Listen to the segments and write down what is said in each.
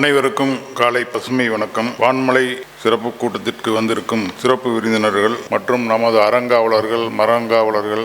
அனைவருக்கும் காலை பசுமை வணக்கம். வான்மலை சிறப்பு கூட்டத்திற்கு வந்திருக்கும் சிறப்பு விருந்தினர்கள் மற்றும் நமது அறங்காவலர்கள் மரங்காவலர்கள்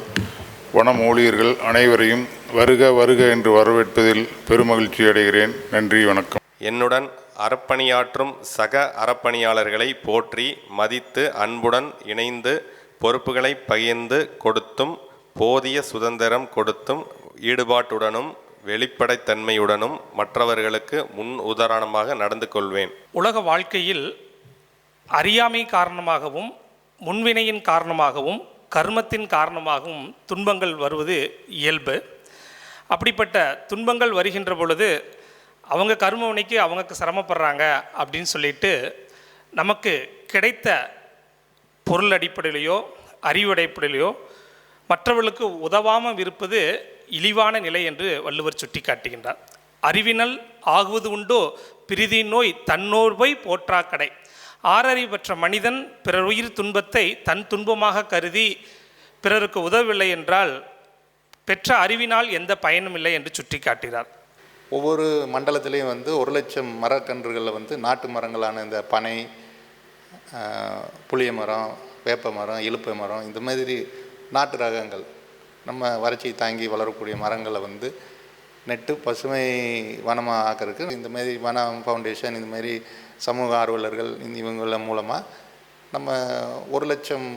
வனம் ஊழியர்கள் அனைவரையும் வருக வருக என்று வரவேற்பதில் பெருமகிழ்ச்சி அடைகிறேன். நன்றி வணக்கம். என்னுடன் அறப்பணியாற்றும் சக அறப்பணியாளர்களை போற்றி மதித்து அன்புடன் இணைந்து பொறுப்புகளை பகிர்ந்து கொடுத்தும் போதிய சுதந்திரம் கொடுத்தும் ஈடுபாட்டுடனும் வெளிப்படைத்தன்மையுடனும் மற்றவர்களுக்கு முன் உதாரணமாக நடந்து கொள்வேன். உலக வாழ்க்கையில் அறியாமை காரணமாகவும் முன்வினையின் காரணமாகவும் கர்மத்தின் காரணமாகவும் துன்பங்கள் வருவது இயல்பு. அப்படிப்பட்ட துன்பங்கள் வருகின்ற பொழுது அவங்க கர்மவினைக்கு அவங்க சிரமப்படுறாங்க அப்படின்னு சொல்லிட்டு நமக்கு கிடைத்த பொருள் அடிப்படையிலையோ அறிவு அடிப்படையிலையோ மற்றவர்களுக்கு உதவாமல் இருப்பது இழிவான நிலை என்று வள்ளுவர் சுட்டி காட்டுகின்றார் அறிவினல் ஆகுவது உண்டோ? பிரிதி நோய் தன்னோர்வை போற்றா கடை ஆறறிவு பெற்ற மனிதன் பிறர் உயிர் துன்பத்தை தன் துன்பமாக கருதி பிறருக்கு உதவவில்லை என்றால் பெற்ற அறிவினால் எந்த பயனும் இல்லை என்று சுட்டி காட்டுகிறார் ஒவ்வொரு மண்டலத்திலையும் வந்து ஒரு லட்சம் மரக்கன்றுகளில் வந்து நாட்டு மரங்களான இந்த பனை புளிய மரம் வேப்ப மரம் இலுப்பை மரம் இந்த மாதிரி நாட்டு ரகங்கள் நம்ம வறட்சி தாங்கி வளரக்கூடிய மரங்களை வந்து நெட்டு பசுமை வனமாக ஆக்கிறதுக்கு இந்த மாதிரி வனம் ஃபவுண்டேஷன் இந்த மாதிரி சமூக ஆர்வலர்கள் இந்த இவங்கள மூலமாக நம்ம ஒரு லட்சம்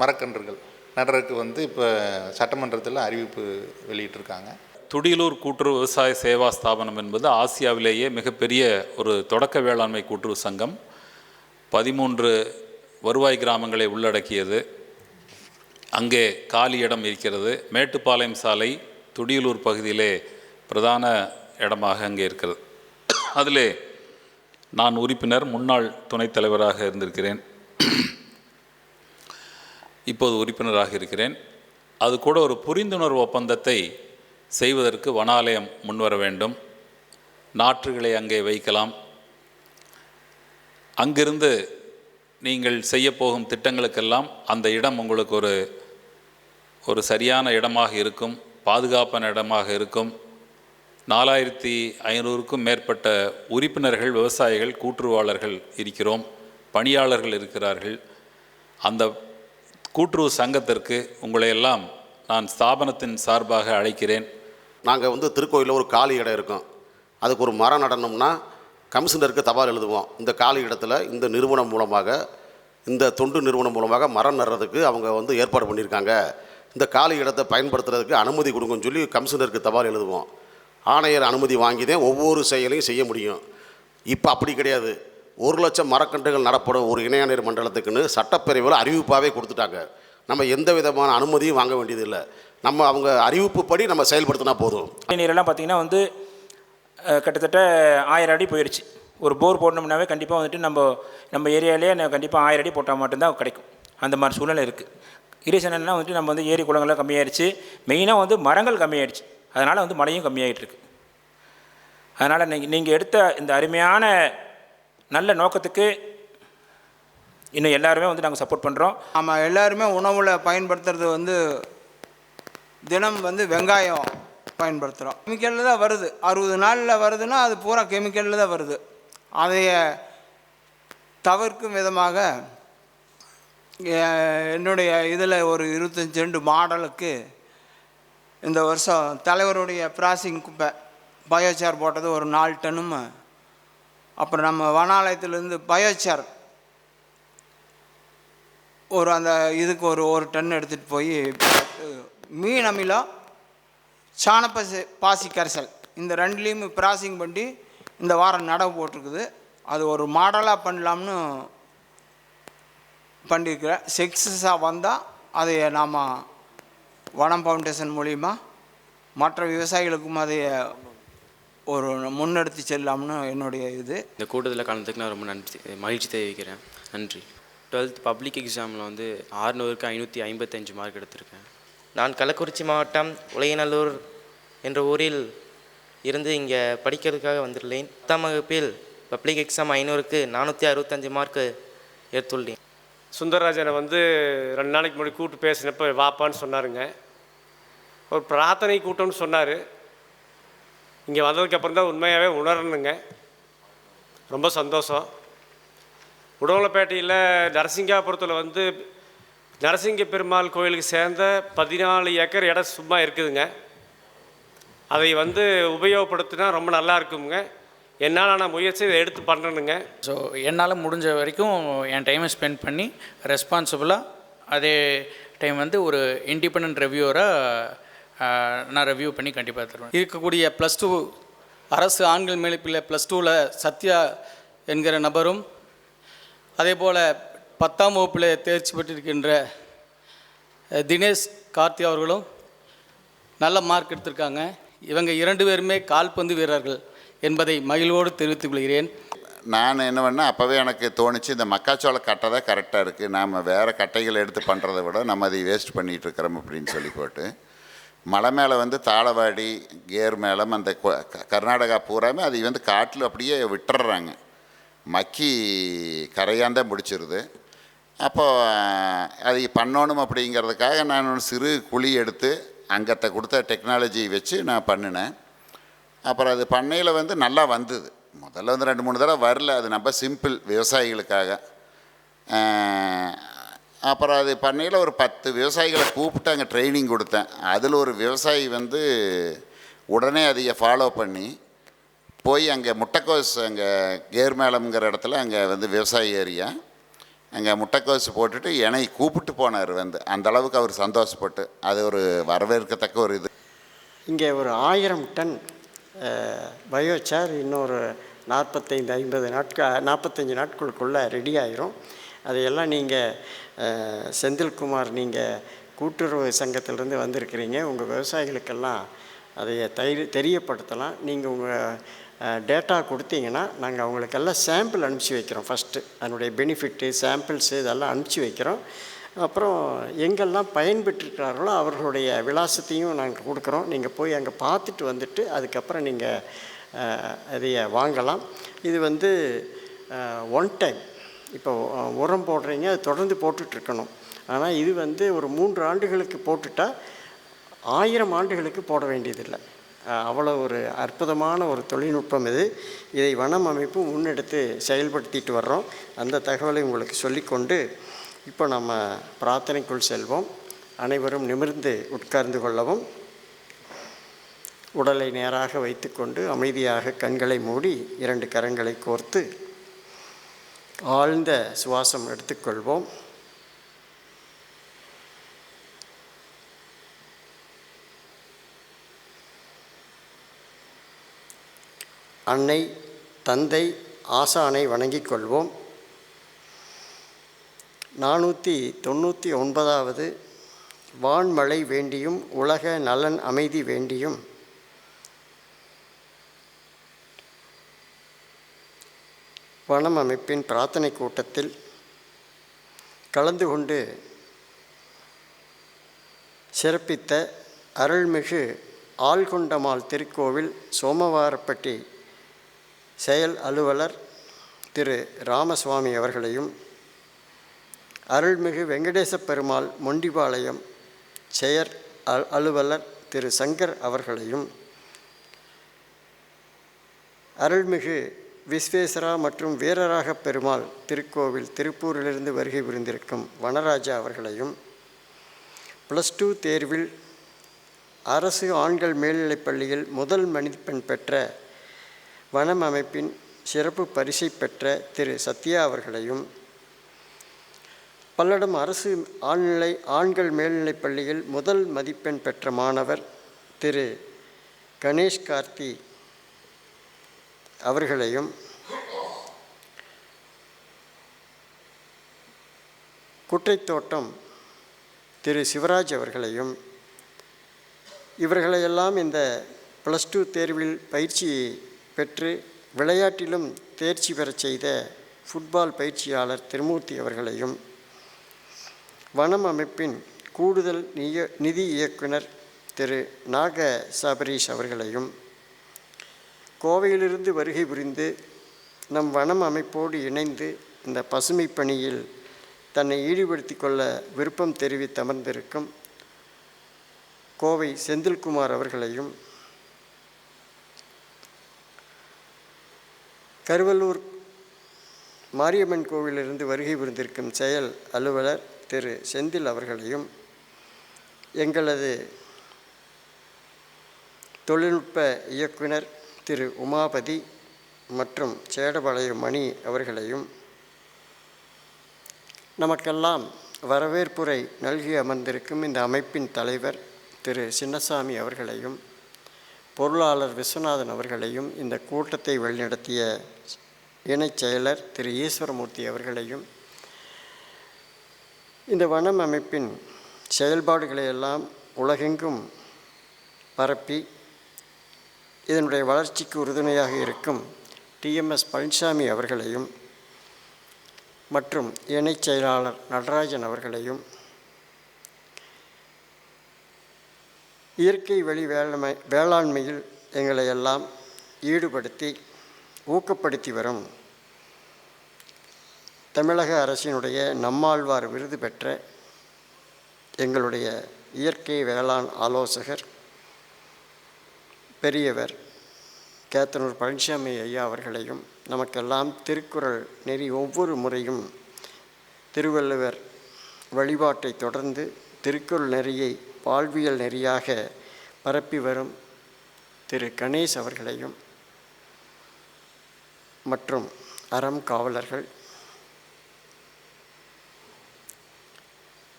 மரக்கன்றுகள் நடுறதுக்கு வந்து இப்போ சட்டமன்றத்தில் அறிவிப்பு வெளியிட்டிருக்காங்க. துடியலூர் கூட்டுறவு விவசாய சேவா ஸ்தாபனம் என்பது ஆசியாவிலேயே மிகப்பெரிய ஒரு தொடக்க வேளாண்மை கூட்டுறவு சங்கம். பதிமூன்று வருவாய் கிராமங்களை உள்ளடக்கியது. அங்கே காலி இடம் இருக்கிறது. மேட்டுப்பாளையம் சாலை துடியலூர் பகுதியிலே பிரதான இடமாக அங்கே இருக்கிறது. அதிலே நான் உறுப்பினர் முன்னாள் துணைத் தலைவராக இருந்திருக்கிறேன். இப்போது உறுப்பினராக இருக்கிறேன். அது கூட ஒரு புரிந்துணர்வு ஒப்பந்தத்தை செய்வதற்கு வனாலயம் முன்வர வேண்டும். நாற்றுகளை அங்கே வைக்கலாம். அங்கிருந்து நீங்கள் செய்யப்போகும் திட்டங்களுக்கெல்லாம் அந்த இடம் உங்களுக்கு ஒரு ஒரு சரியான இடமாக இருக்கும் பாதுகாப்பான இடமாக இருக்கும். நாலாயிரத்தி ஐநூறுக்கும் மேற்பட்ட உறுப்பினர்கள் விவசாயிகள் கூட்டுறவாளர்கள் இருக்கிறோம் பணியாளர்கள் இருக்கிறார்கள். அந்த கூட்டுறவு சங்கத்திற்கு உங்களையெல்லாம் நான் ஸ்தாபனத்தின் சார்பாக அழைக்கிறேன். நாங்கள் வந்து திருக்கோயிலில் ஒரு காலி இடம் இருக்கும். அதுக்கு ஒரு மரம் நடணும்னா கமிஷனருக்கு தபால் எழுதுவோம். இந்த காலி இடத்துல இந்த நிறுவனம் மூலமாக இந்த தொண்டு நிறுவனம் மூலமாக மரம் நடுறதுக்கு அவங்க வந்து ஏற்பாடு பண்ணியிருக்காங்க. இந்த காலி இடத்தை பயன்படுத்துறதுக்கு அனுமதி கொடுங்கன்னு சொல்லி கமிஷனருக்கு தபால் எழுதுவோம். ஆணையர் அனுமதி வாங்கி தான் ஒவ்வொரு செயலையும் செய்ய முடியும். இப்போ அப்படி கிடையாது. ஒரு லட்சம் மரக்கன்றுகள் நடப்படும் ஒரு இணையாணையர் மண்டலத்துக்குன்னு சட்டப்பிரிவில் அறிவிப்பாகவே கொடுத்துட்டாங்க. நம்ம எந்த விதமான அனுமதியும் வாங்க வேண்டியதில்லை. நம்ம அவங்க அறிவிப்புப்படி நம்ம செயல்படுத்தினா போதும். நீரெல்லாம் பார்த்திங்கன்னா வந்து கிட்டத்தட்ட ஆயிரம் அடி போயிடுச்சு ஒரு போர் போடணும்னாவே கண்டிப்பாக வந்துட்டு நம்ம நம்ம ஏரியாவிலே கண்டிப்பாக ஆயிரம் அடி போட்டால் மட்டும்தான் கிடைக்கும். அந்த மாதிரி சூழ்நிலை இருக்குது இரிசனெல்லாம் வந்துட்டு நம்ம வந்து ஏரி குளங்கள்லாம் கம்மியாயிடுச்சு மெயினாக வந்து மரங்கள் கம்மியாயிடுச்சு அதனால் வந்து மழையும் கம்மியாகிட்டு இருக்கு அதனால் நீங்கள் நீங்கள் எடுத்த இந்த அருமையான நல்ல நோக்கத்துக்கு இன்னும் எல்லாருமே வந்து நாங்கள் சப்போர்ட் பண்ணுறோம் ஆமாம் எல்லாருமே உணவில் பயன்படுத்துறது வந்து தினம் வந்து வெங்காயம் பயன்படுத்துகிறோம் கெமிக்கலில் தான் வருது. அறுபது நாளில் வருதுன்னா அது பூரா கெமிக்கலில் தான் வருது. அதைய தவிர்க்கும் விதமாக என்னுடைய இதில் ஒரு இருபத்தஞ்சி ரெண்டு மாடலுக்கு இந்த வருஷம் தலைவருடைய பிராசிங் குப்பை பயோச்சார் போட்டது ஒரு நாலு டன்னும். அப்புறம் நம்ம வனாலயத்திலேருந்து பயோச்சார் ஒரு அந்த இதுக்கு ஒரு ஒரு டன் எடுத்துகிட்டு போய் மீன் அமிலம் சாணப்பசி பாசி கரைசல் இந்த ரெண்டுலேயுமே ப்ராசிங் பண்ணி இந்த வாரம் நடவு போட்டிருக்குது. அது ஒரு மாடலாக பண்ணலாம்னு பண்ணியிருக்கிறேன் சக்ஸஸாக வந்தால் அதை நாம் வனம் ஃபவுண்டேஷன் மூலிமா மற்ற விவசாயிகளுக்கும் அதை ஒரு முன்னெடுத்து செல்லலாம்னு என்னுடைய இது. இந்த கூட்டத்தில் கலந்துக்கு நான் ரொம்ப நன்றி மகிழ்ச்சி தெரிவிக்கிறேன். நன்றி. டுவெல்த் பப்ளிக் எக்ஸாமில் வந்து ஆறுநூறுக்கு ஐநூற்றி ஐம்பத்தஞ்சு மார்க் எடுத்திருக்கேன். நான் கள்ளக்குறிச்சி மாவட்டம் உலையநல்லூர் என்ற ஊரில் இருந்து இங்கே படிக்கிறதுக்காக வந்துள்ளேன் பத்தாம் வகுப்பில் பப்ளிக் எக்ஸாம் ஐநூறுக்கு நானூற்றி அறுபத்தஞ்சு மார்க்கு எடுத்துள்ளேன். சுந்தரராஜனை வந்து ரெண்டு நாளைக்கு முன்னாடி கூப்பிட்டு பேசினப்போ வாப்பான்னு சொன்னாருங்க. ஒரு பிரார்த்தனை கூட்டம்னு சொன்னார். இங்கே வந்ததுக்கப்புறம் தான் உண்மையாகவே உணரணுங்க. ரொம்ப சந்தோஷம். உடவலப்பேட்டையில் நரசிங்காபுரத்தில் வந்து நரசிங்க பெருமாள் கோயிலுக்கு சேர்ந்த பதினாலு ஏக்கர் இடம் சும்மா இருக்குதுங்க. அதை வந்து உபயோகப்படுத்தினா ரொம்ப நல்லா இருக்குங்க. என்னால் நான் முயற்சி இதை எடுத்து பண்ணணுங்க ஸோ என்னால் முடிஞ்ச வரைக்கும் என் டைமை ஸ்பெண்ட் பண்ணி ரெஸ்பான்சிபிளாக அதே டைம் வந்து ஒரு இண்டிபெண்ட் ரிவ்யூவராக நான் ரிவ்யூ பண்ணி கண்டிப்பாக தருவேன். இருக்கக்கூடிய ப்ளஸ் டூ அரசு ஆண்கள் மேல்நிலைப்பள்ளி ப்ளஸ் டூவில் சத்யா என்கிற நபரும் அதே போல் பத்தாம் வகுப்பில் தேர்ச்சி பெற்றிருக்கின்ற தினேஷ் கார்த்தி அவர்களும் நல்ல மார்க் எடுத்திருக்காங்க. இவங்க இரண்டு பேருமே கால்பந்து வீரர்கள். என்பதை மகிழ்வோடு தெரிவித்துக் கொள்கிறேன். நான் என்ன பண்ண அப்போவே எனக்கு தோணுச்சு இந்த மக்காச்சோள கட்டை தான் கரெக்டாக இருக்குது நாம் வேறு கட்டைகள் எடுத்து பண்ணுறதை விட நம்ம அதை வேஸ்ட் பண்ணிகிட்டு இருக்கிறோம் அப்படின்னு சொல்லி போட்டு மலை மேலே வந்து தாளவாடி கேர் மேளம் அந்த கர்நாடகா பூராமே அதை வந்து காட்டில் அப்படியே விட்டுறாங்க. மக்கி கரையாந்தான் முடிச்சிருது அப்போது அதை பண்ணணும் அப்படிங்கிறதுக்காக நான் ஒரு சிறு குழி எடுத்து அங்கத்தை கொடுத்த டெக்னாலஜி வச்சு நான் பண்ணினேன். அப்புறம் அது பண்ணையில் வந்து நல்லா வந்தது. முதல்ல வந்து ரெண்டு மூணு தடவை வரல. அது நம்ம சிம்பிள் விவசாயிகளுக்காக. அப்புறம் அது பண்ணையில் ஒரு பத்து விவசாயிகளை கூப்பிட்டு அங்கே ட்ரைனிங் கொடுத்தேன். அதில் ஒரு விவசாயி வந்து உடனே அதையை ஃபாலோ பண்ணி போய் அங்கே முட்டைக்கோஸ் அங்கே கேர்மேளம்ங்கிற இடத்துல அங்கே வந்து விவசாய ஏரியா. அங்கே முட்டைக்கோஸ் போட்டுட்டு என்னை கூப்பிட்டு போனார் வந்து. அந்த அளவுக்கு அவர் சந்தோஷப்பட்டு. அது ஒரு வரவேற்கத்தக்க ஒரு இது. இங்கே ஒரு ஆயிரம் டன் பயோசார் இன்னொரு நாற்பத்தைந்து ஐம்பது நாட்கள் நாற்பத்தஞ்சு நாட்களுக்குள்ளே ரெடி ஆயிரும். அதையெல்லாம் நீங்கள் செந்தில்குமார் நீங்கள் கூட்டுறவு சங்கத்திலேருந்து வந்திருக்கிறீங்க. உங்கள் விவசாயிகளுக்கெல்லாம் அதை தை தெரியப்படுத்தலாம். நீங்கள் உங்கள் டேட்டா கொடுத்தீங்கன்னா நாங்கள் அவங்களுக்கெல்லாம் சாம்பிள் அனுப்பிச்சி வைக்கிறோம் ஃபஸ்ட்டு அதனுடைய பெனிஃபிட்டு சாம்பிள்ஸு இதெல்லாம் அனுப்பிச்சி வைக்கிறோம். அப்புறம் எங்கெல்லாம் பயன்பெற்றிருக்கிறார்களோ அவர்களுடைய விலாசத்தையும் நாங்கள் கொடுக்குறோம். நீங்கள் போய் அங்கே பார்த்துட்டு வந்துட்டு அதுக்கப்புறம் நீங்கள் அதைய வாங்கலாம். இது வந்து ஒன் டைம் இப்போ உரம் போடுறீங்க அது தொடர்ந்து போட்டுட்ருக்கணும். ஆனால் இது வந்து ஒரு மூன்று ஆண்டுகளுக்கு போட்டுட்டால் ஆயிரம் ஆண்டுகளுக்கு போட வேண்டியதில்லை. அவ்வளோ ஒரு அற்புதமான ஒரு தொழில்நுட்பம் இது. இதை வனம் அமைப்பு முன்னெடுத்து செயல்படுத்திட்டு வர்றோம். அந்த தகவலை உங்களுக்கு சொல்லிக்கொண்டு இப்போ நம்ம பிரார்த்தனைக்குள் செல்வோம். அனைவரும் நிமிர்ந்து உட்கார்ந்து கொள்ளவும். உடலை நேராக வைத்துக்கொண்டு அமைதியாக கண்களை மூடி இரண்டு கரங்களை கோர்த்து ஆழ்ந்த சுவாசம் எடுத்துக்கொள்வோம். அன்னை தந்தை ஆசானை வணங்கிக் கொள்வோம். நானூற்றி தொண்ணூற்றி ஒன்பதாவது வான்மழை வேண்டியும் உலக நலன் அமைதி வேண்டியும். வனம் அமைப்பின் பிரார்த்தனை கூட்டத்தில் கலந்து கொண்டு சிறப்பித்த அருள்மிகு ஆள்கொண்டமாள் திருக்கோவில் சோமவாரப்பட்டி செயல் அலுவலர் திரு ராமசுவாமி அவர்களையும் அருள்மிகு வெங்கடேச பெருமாள் மொண்டிபாளையம் செயற் அலுவலர் திரு சங்கர் அவர்களையும் அருள்மிகு விஸ்வேஸ்வரா மற்றும் வீரராக பெருமாள் திருக்கோவில் திருப்பூரிலிருந்து வருகை புரிந்திருக்கும் வனராஜா அவர்களையும் ப்ளஸ் டூ தேர்வில் அரசு ஆண்கள் மேல்நிலைப் பள்ளியில் முதல் மதிப்பெண் பெற்ற வனம் அமைப்பின் சிறப்பு பரிசை பெற்ற திரு சத்யா அவர்களையும் பல்லடம் அரசு ஆழ்நிலை ஆண்கள் மேல்நிலைப் பள்ளியில் முதல் மதிப்பெண் பெற்ற மாணவர் திரு. கணேஷ் கார்த்தி அவர்களையும் குற்றைத்தோட்டம் திரு. சிவராஜ் அவர்களையும் இவர்களையெல்லாம் இந்த ப்ளஸ் டூ தேர்வில் பயிற்சி பெற்று விளையாட்டிலும் தேர்ச்சி பெறச் செய்த ஃபுட்பால் பயிற்சியாளர் திருமூர்த்தி அவர்களையும் வனம் அமைப்பின் கூடுதல் நிய நிதி இயக்குனர் திரு நாக சபரீஷ் அவர்களையும் கோவையிலிருந்து வருகை புரிந்து நம் வனம் அமைப்போடு இணைந்து இந்த பசுமை பணியில் தன்னை ஈடுபடுத்தி கொள்ள விருப்பம் தெரிவித்து அமர்ந்திருக்கும் கோவை செந்தில்குமார் அவர்களையும் கருவல்லூர் மாரியம்மன் கோவிலிருந்து வருகை புரிந்திருக்கும் செயல் அலுவலர் திரு செந்தில் அவர்களையும் எங்களது தொழில்நுட்ப இயக்குனர் திரு உமாபதி மற்றும் சேடபாளையம் மணி அவர்களையும் நமக்கெல்லாம் வரவேற்புரை நல்கி அமர்ந்திருக்கும் இந்த அமைப்பின் தலைவர் திரு சின்னசாமி அவர்களையும் பொருளாளர் விஸ்வநாதன் அவர்களையும் இந்த கூட்டத்தை வழிநடத்திய இணைச் செயலர் திரு ஈஸ்வரமூர்த்தி அவர்களையும் இந்த வனம் அமைப்பின் செயல்பாடுகளை எல்லாம் உலகெங்கும் பரப்பி இதனுடைய வளர்ச்சிக்கு உறுதுணையாக இருக்கும் டிஎம்எஸ் பழனிசாமி அவர்களையும் மற்றும் இணைச் செயலாளர் நடராஜன் அவர்களையும் இயற்கை வழி வேளாண்மை வேளாண்மையில் எங்களை எல்லாம் ஈடுபடுத்தி ஊக்கப்படுத்தி வரும் தமிழக அரசினுடைய நம்மாழ்வார் விருது பெற்ற எங்களுடைய இயற்கை வேளாண் ஆலோசகர் பெரியவர் கேத்தனூர் பழனிசாமி ஐயா அவர்களையும் நமக்கெல்லாம் திருக்குறள் நெறி ஒவ்வொரு முறையும் திருவள்ளுவர் வழிபாட்டை தொடர்ந்து திருக்குறள் நெறியை வாழ்வியல் நெறியாக பரப்பி வரும் திரு கணேஷ் அவர்களையும் மற்றும் அறம் காவலர்கள்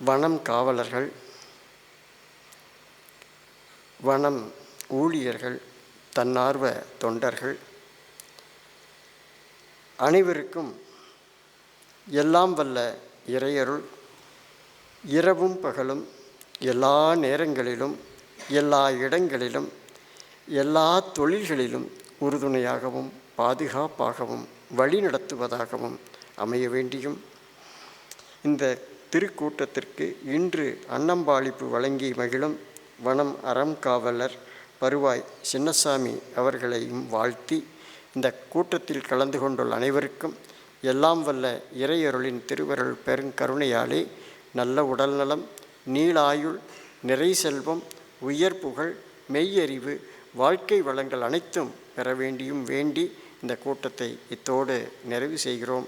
வனம் காவலர்கள் வனம் ஊழியர்கள் தன்னார்வ தொண்டர்கள் அனைவருக்கும் எல்லாம் வல்ல இறையருள். இரவும் பகலும் எல்லா நேரங்களிலும் எல்லா இடங்களிலும் எல்லா தொழில்களிலும் உறுதுணையாகவும் பாதுகாப்பாகவும் வழிநடத்துவதாகவும் அமைய வேண்டியும் இந்த திருக்கூட்டத்திற்கு இன்று அன்னம்பாளிப்பு வழங்கி மகிழும் வனம் அறம் காவலர் பருவாய் சின்னசாமி அவர்களையும் வாழ்த்தி இந்த கூட்டத்தில் கலந்து கொண்டுள்ள அனைவருக்கும் எல்லாம் வல்ல இறையருளின் திருவருள் பெருங்கருணையாலே நல்ல உடல்நலம் நீளாயுள் நிறை செல்வம் உயர் புகழ் மெய்யறிவு வாழ்க்கை வளங்கள் அனைத்தும் பெற வேண்டியும் வேண்டி இந்த கூட்டத்தை இத்தோடு நிறைவு செய்கிறோம்.